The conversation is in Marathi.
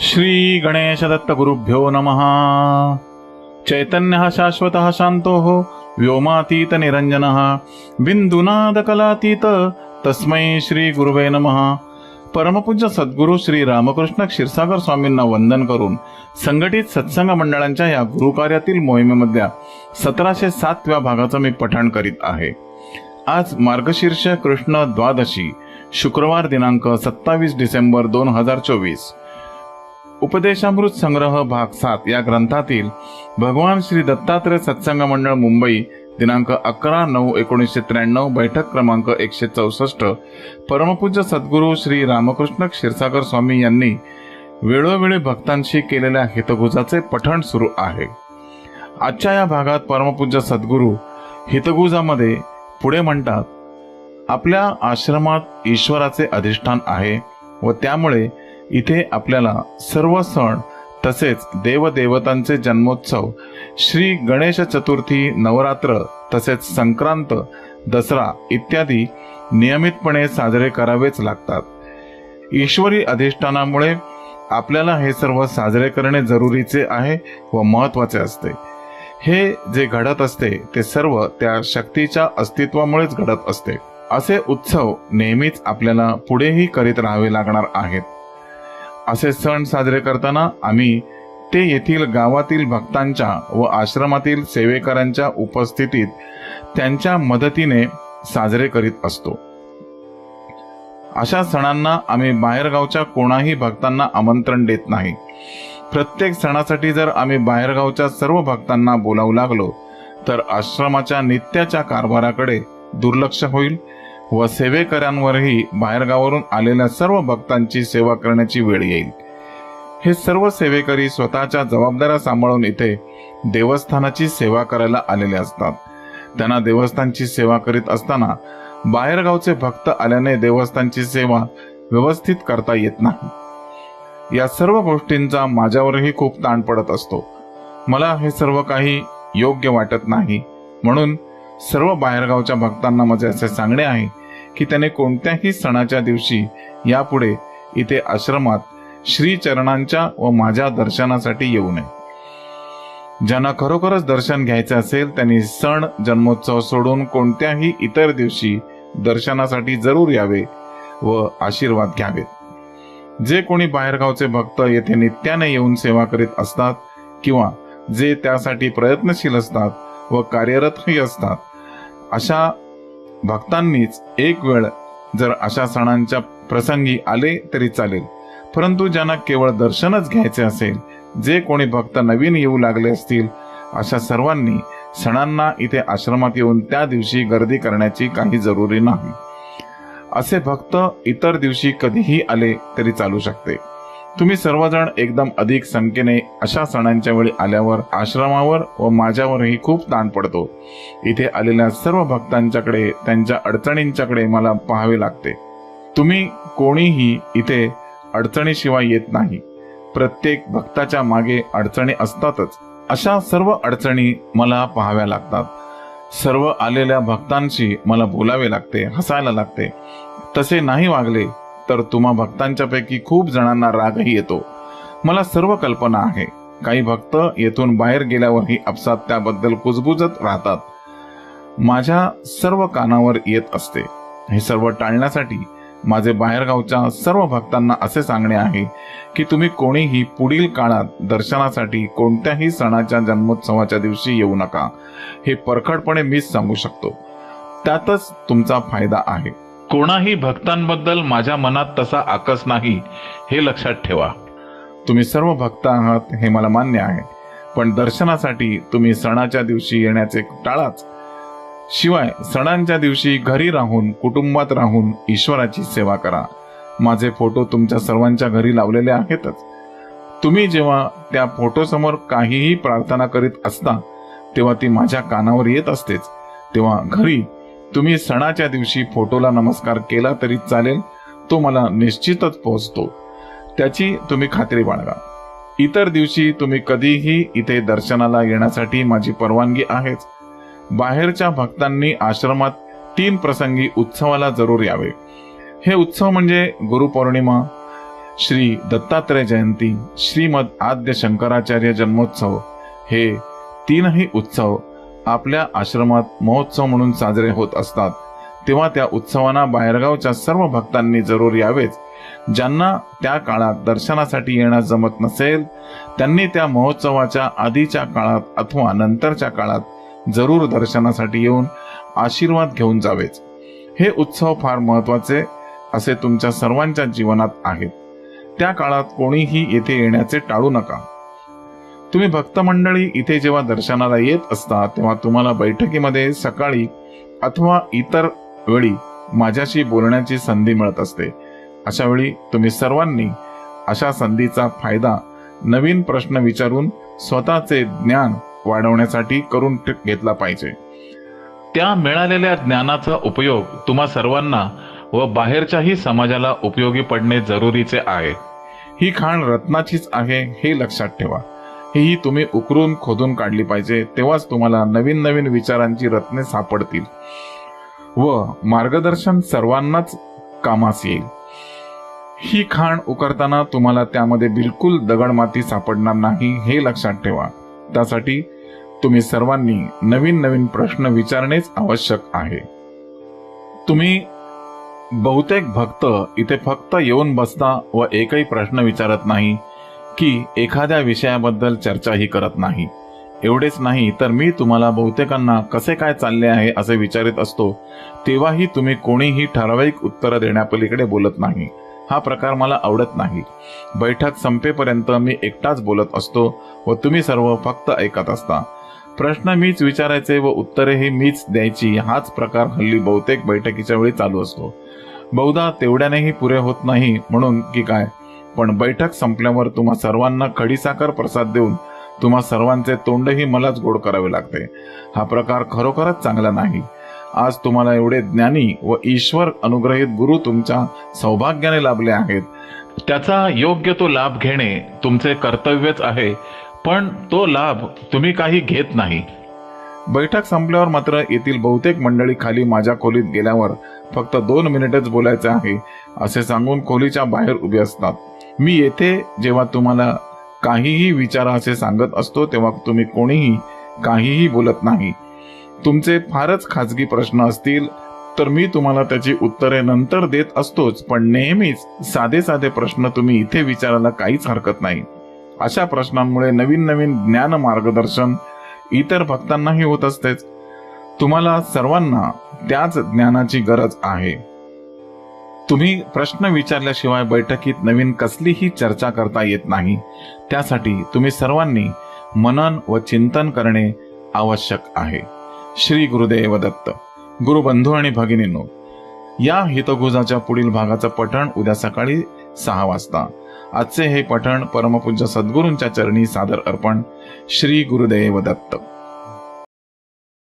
श्री गणेश दत्त गुरुभ्यो नमः। चैतन्य शाश्वत शांतो व्योमातीत निरंजन बिंदुनाद कलातीत तस्मै श्री गुरुवे नमः। परमपूज्य सद्गुरू श्री रामकृष्ण क्षीरसागर स्वामींना वंदन करून संघटित सत्संग मंडळांच्या या गुरुकार्यातील मोहिमेमधल्या सतराशे सातव्या भागाचं मी पठण करीत आहे. आज मार्गशीर्ष कृष्ण द्वादशी शुक्रवार दिनांक सत्तावीस डिसेंबर दोन हजार चोवीस. उपदेशामृत संग्रह भाग सात या ग्रंथातील भगवान श्री दत्तात्रय सत्संग मंडळ मुंबई दिनांक अकरा नऊ एकोणीसशे त्र्याण्णव बैठक क्रमांक एकशे चौसष्ट परमपूज्य सद्गुरू श्री रामकृष्ण क्षीरसागर स्वामी यांनी वेळोवेळी भक्तांशी केलेल्या हितगुजाचे पठण सुरू आहे. आजच्या या भागात परमपूज्य सद्गुरू हितगुजामध्ये पुढे म्हणतात आपल्या आश्रमात ईश्वराचे अधिष्ठान आहे व त्यामुळे इथे आपल्याला सर्व सण तसेच देवदेवतांचे जन्मोत्सव श्री गणेश चतुर्थी नवरात्र तसेच संक्रांत दसरा इत्यादी नियमितपणे साजरे करावेच लागतात. ईश्वरी अधिष्ठानामुळे आपल्याला हे सर्व साजरे करणे जरुरीचे आहे व महत्त्वाचे असते. हे जे घडत असते ते सर्व त्या शक्तीच्या अस्तित्वामुळेच घडत असते. असे उत्सव नेहमीच आपल्याला पुढेही करीत राहावे लागणार आहेत. असे सण साजरे करताना आम्ही ते येथील गावातील भक्तांच्या व आश्रमातील सेवेकरांच्या उपस्थितीत त्यांच्या मदतीने साजरे करीत असतो. अशा सणांना आम्ही बाहेरगावच्या कोणाही भक्तांना आमंत्रण देत नाही. प्रत्येक सणासाठी जर आम्ही बाहेरगावच्या सर्व भक्तांना बोलावू लागलो तर आश्रमाच्या नित्याच्या कारभाराकडे दुर्लक्ष होईल. व सेवेकऱ्यांवरही बाहेरगावावरून आलेल्या सर्व भक्तांची सेवा करण्याची वेळ येईल. हे सर्व सेवेकरी स्वतःच्या जबाबदाऱ्या सांभाळून इथे देवस्थानाची सेवा करायला आलेले असतात. त्यांना देवस्थानची सेवा करीत असताना बाहेरगावचे भक्त आल्याने देवस्थानची सेवा व्यवस्थित करता येत नाही. या सर्व गोष्टींचा माझ्यावरही खूप ताण पडत असतो. मला हे सर्व काही योग्य वाटत नाही. म्हणून सर्व बाहेरगावच्या भक्तांना माझे असे सांगणे आहे की त्याने कोणत्याही सणाच्या दिवशी यापुढे इथे आश्रमात श्रीचरणांच्या व माझ्या दर्शनासाठी येऊ नये. ज्यांना खरोखरच दर्शन घ्यायचे असेल त्यांनी सण जन्मोत्सव सोडून कोणत्याही इतर दिवशी दर्शनासाठी जरूर यावे व आशीर्वाद घ्यावेत. जे कोणी बाहेरगावचे भक्त येथे नित्याने येऊन सेवा करीत असतात किंवा जे त्यासाठी प्रयत्नशील असतात व कार्यरतही असतात अशा भक्तांनीच एक वेळ जर अशा सणांच्या प्रसंगी आले तरी चालेल. परंतु ज्यांना केवळ दर्शनच घ्यायचे असेल जे कोणी भक्त नवीन येऊ लागले असतील अशा सर्वांनी सणांना इथे आश्रमात येऊन त्या दिवशी गर्दी करण्याची काही जरुरी नाही. असे भक्त इतर दिवशी कधीही आले तरी चालू शकते. तुम्ही सर्वजण एकदम अधिक संख्येने अशा सणांच्या वेळी आल्यावर आश्रमावर व माझ्यावरही खूप ताण पडतो. इथे आलेल्या सर्व भक्तांच्याकडे त्यांच्या अडचणींच्याकडे मला पाहावे लागते. तुम्ही कोणीही इथे अडचणीशिवाय येत नाही. प्रत्येक भक्ताच्या मागे अडचणी असतातच. अशा सर्व अडचणी मला पाहाव्या लागतात. सर्व आलेल्या भक्तांशी मला बोलावे लागते हसायला लागते. तसे नाही वागले तर तुम्हा भक्तांच्या पैकी खूप जणांना रागही येतो. मला सर्व कल्पना आहे. काही भक्त येथून बाहेर गेल्यावरही अपसात त्याबद्दल कुजबुजत राहतात. माझ्या सर्व कानावर येत असते. हे सर्व टाळण्यासाठी माझे बाहेरगावच्या सर्व भक्तांना असे सांगणे आहे की तुम्ही कोणीही पुढील काळात दर्शनासाठी कोणत्याही सणाच्या जन्मोत्सवाच्या दिवशी येऊ नका. हे परखडपणे मीच सांगू शकतो. त्यातच तुमचा फायदा आहे. कोणाही भक्तांबद्दल माझ्या मनात तसा आकस नाही हे लक्षात ठेवा. तुम्ही सर्व भक्त आहात हे मला मान्य आहे. पण दर्शनासाठी तुम्ही सणाच्या दिवशी येण्याचे टाळाच. शिवाय सणांच्या दिवशी घरी राहून कुटुंबात राहून ईश्वराची सेवा करा. माझे फोटो तुमच्या सर्वांच्या घरी लावलेले आहेतच. तुम्ही जेव्हा त्या फोटोसमोर काहीही प्रार्थना करीत असता तेव्हा ती माझ्या कानावर येत असतेच. तेव्हा घरी तुम्ही सणाच्या दिवशी फोटोला नमस्कार केला तरी चालेल तो मला निश्चितच पोहोचतो. त्याची तुम्ही खात्री बाळगा. इतर दिवशी तुम्ही कधीही इथे दर्शनाला येण्यासाठी माझी परवानगी आहेच. बाहेरच्या भक्तांनी आश्रमात तीन प्रसंगी उत्सवाला जरूर यावे. हे उत्सव म्हणजे गुरुपौर्णिमा श्री दत्तात्रय जयंती श्रीमद आद्य शंकराचार्य जन्मोत्सव. हे तीनही उत्सव आपल्या आश्रमात महोत्सव म्हणून साजरे होत असतात. तेव्हा त्या उत्सवांना बाहेरगावच्या सर्व भक्तांनी जरूर यावेच. ज्यांना त्या काळात दर्शनासाठी येण्यास जमत नसेल त्यांनी त्या महोत्सवाच्या आधीच्या काळात अथवा नंतरच्या काळात जरूर दर्शनासाठी येऊन आशीर्वाद घेऊन जावेच. हे उत्सव फार महत्त्वाचे असे तुमच्या सर्वांच्या जीवनात आहेत. त्या काळात कोणीही येथे येण्याचे टाळू नका. तुम्ही भक्त मंडळी इथे जेव्हा दर्शनाला येत असता तेव्हा तुम्हाला बैठकीमध्ये सकाळी अथवा इतर वेळी माझ्याशी बोलण्याची संधी मिळत असते. अशा वेळी तुम्ही सर्वांनी अशा संधीचा फायदा नवीन प्रश्न विचारून स्वतःचे ज्ञान वाढवण्यासाठी करून घेतला पाहिजे. त्या मिळालेल्या ज्ञानाचा उपयोग तुम्हा सर्वांना व बाहेरच्याही समाजाला उपयोगी पडणे जरुरीचे आहे. ही खाण रत्नाचीच आहे हे लक्षात ठेवा. ही तुम्ही उकरून खोदून काढली पाहिजे तेव्हाच तुम्हाला नवीन नवीन विचारांची रत्ने सापडतील. व मार्गदर्शन सर्वांनाच कामास येईल. ही खाण उकरताना तुम्हाला त्यामध्ये बिलकुल दगडमाती सापडणार नाही हे लक्षात ठेवा. त्यासाठी तुम्ही सर्वांनी नवीन नवीन प्रश्न विचारणेच आवश्यक आहे. तुम्ही बहुतेक भक्त इथे फक्त येऊन बसता व एकही प्रश्न विचारत नाही की एखाद्या विषयाबद्दल चर्चाही करत नाही. एवढेच नाही तर मी तुम्हाला बहुतेकांना कसे काय चालले आहे असे विचारित असतो तेव्हाही तुम्ही कोणीही ठराविक उत्तरं देण्यापलीकडे बोलत नाही. हा प्रकार मला आवडत नाही. बैठक संपेपर्यंत मी एकटाच बोलत असतो व तुम्ही सर्व फक्त ऐकत असता. प्रश्न मीच विचारायचे व उत्तरेही मीच द्यायची हाच प्रकार हल्ली बहुतेक बैठकीच्या वेळी चालू असतो. बहुधा तेवढ्यानेही पुरे होत नाही म्हणून की काय? पण बैठक संपल्यावर तुम्हा सर्वांना खडीसाखर प्रसाद देऊन तुम्हा सर्वांचे तोंडही मलाच गोड करावे लागते. हा प्रकार खरोखरच चांगला नाही. आज तुम्हाला एवढे ज्ञानी व ईश्वर अनुग्रहित गुरु तुमच्या सौभाग्याने लाभले आहेत. त्याचा योग्य तो लाभ घेणे तुमचे कर्तव्यच आहे पण तो लाभ तुम्ही काही घेत नाही. बैठक संपल्यावर मात्र येथील बहुतेक मंडळी खाली माझ्या खोलीत गेल्यावर फक्त दोन मिनिटच बोलायचे आहे असे सांगून खोलीच्या बाहेर उभे असतात. मी येथे जेव्हा तुम्हाला काहीही विचारा असे सांगत असतो तेव्हा तुम्ही कोणीही काहीही बोलत नाही. तुमचे फारच खाजगी प्रश्न असतील तर मी तुम्हाला त्याची उत्तरे नंतर देत असतोच पण नेहमीच साधे साधे प्रश्न तुम्ही इथे विचारायला काहीच हरकत नाही. अशा प्रश्नांमुळे नवीन नवीन ज्ञान मार्गदर्शन इतर भक्तांनाही होत असतेच. तुम्हाला सर्वांना त्याच ज्ञानाची गरज आहे. तुम्ही प्रश्न विचारल्याशिवाय बैठकीत नवीन कसलीही चर्चा करता येत नाही. त्यासाठी तुम्ही सर्वांनी मनन व चिंतन करणे आवश्यक आहे. श्री गुरुदेव दत्त गुरुबंधू आणि भगिनींनो या हितगुजाच्या पुढील भागाचं पठण उद्या सकाळी सहा वाजता. आजचे हे पठण परमपूज्य सद्गुरूंच्या चरणी सादर अर्पण श्री गुरुदेव दत्त.